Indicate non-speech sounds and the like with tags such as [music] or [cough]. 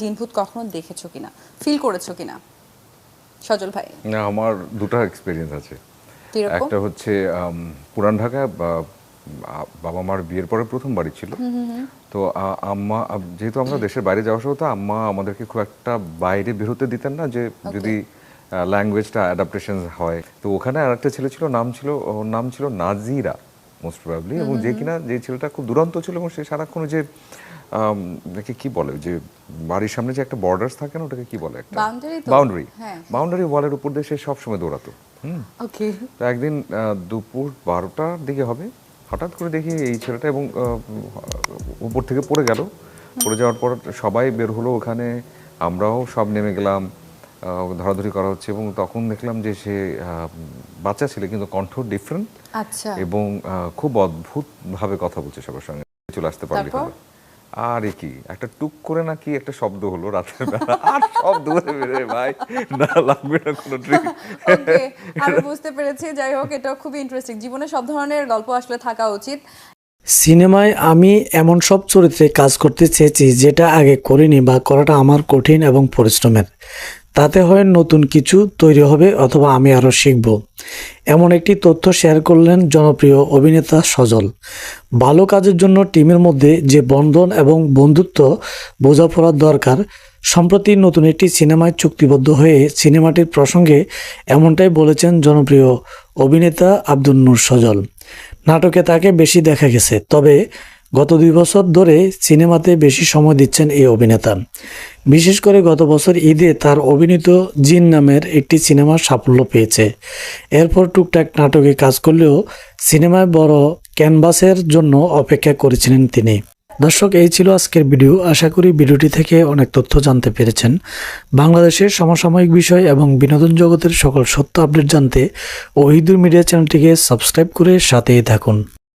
জিনভূত কখনো দেখেছ কিনা? ফিল করেছ কিনা? সজল ভাই। না আমার দুটো এক্সপিরিয়েন্স আছে। একটা হচ্ছে পুরান ঢাকা বাবা মার বিয়ের পরে প্রথম বাড়ি ছিল। তো আম্মা যেহেতু আমরা দেশের বাইরে যাওয়া আসা হতো আম্মা আমাদেরকে খুব একটা বাইরে বেরোতে দিতেন না যে যদি ল্যাঙ্গুয়েজটা অ্যাডাপ্টেশন হয়। তো ওখানে আর একটা ছেলে ছিল নাম ছিল ওর নাম ছিল নাজিরা। মোস্ট প্রবাবলি এবং যে কিনা যে ছেলেটা খুব দুরন্ত ছিল এবং সে সারাক্ষণ যে এটাকে কি বলে যে বাড়ির সামনে যে একটা বর্ডার্স থাকে না ওটাকে কি বলে একটা? বাউন্ডারি। বাউন্ডারি ওয়ালের উপর দিয়ে সে সবসময় দৌড়াতো হুম। ওকে তো একদিন দুপুর বারোটার দিকে হবে হঠাৎ করে দেখি এই ছেলেটা এবং উপর থেকে পড়ে গেল। পড়ে যাওয়ার পর সবাই বের হলো ওখানে আমরাও সব নেমে গেলাম। ধরাধরি করা হচ্ছে এবং তখন দেখলাম যে সে আহ, বাচ্চা ছেলে কিন্তু কণ্ঠ ডিফারেন্ট আচ্ছা। এবং খুব অদ্ভুত ভাবে কথা বলছে সবার সঙ্গে। চলে আসতে পারলি তারপর? হলো আরে কি? একটা টুক করে নাকি একটা শব্দ হলো রাতের বেলা? [laughs] আর সব দূরে বেরে ভাই না লাগবে না কোনো ট্রিক [laughs] আমি বুঝতে পেরেছি। যাই হোক এটা খুবই ইন্টারেস্টিং জীবনে সব ধরনের গল্প আসলে থাকা উচিত। সিনেমায় আমি এমন সব চরিত্রে কাজ করতে চেয়েছি যেটা আগে করিনি বা করাটা আমার কঠিন এবং পরিশ্রমের। তাতে হয় নতুন কিছু তৈরি হবে অথবা আমি আরও শিখব। এমন একটি তথ্য শেয়ার করলেন জনপ্রিয় অভিনেতা সজল। ভালো কাজের জন্য টিমের মধ্যে যে বন্ধন এবং বন্ধুত্ব বোঝাপড়ার দরকার, সম্প্রতি নতুন একটি সিনেমায় চুক্তিবদ্ধ হয়ে সিনেমাটির প্রসঙ্গে এমনটাই বলেছেন জনপ্রিয় অভিনেতা আব্দুল নূর সজল। নাটকে তাকে বেশি দেখা গেছে, তবে গত দুই বছর ধরে সিনেমাতে বেশি সময় দিচ্ছেন এই অভিনেতা। বিশেষ করে গত বছর ঈদে তার অভিনীত জিন নামের একটি সিনেমা সাফল্য পেয়েছে। এরপর টুকটাক নাটকে কাজ করলেও সিনেমায় বড় ক্যানভাসের জন্য অপেক্ষা করেছিলেন তিনি। দর্শক, এই ছিল আজকের ভিডিও। আশা করি ভিডিওটি থেকে অনেক তথ্য জানতে পেরেছেন। বাংলাদেশের সমসাময়িক বিষয় এবং বিনোদন জগতের সকল সত্য আপডেট জানতে ওহিদুর মিডিয়া চ্যানেলটিকে সাবস্ক্রাইব করে সাথেই থাকুন।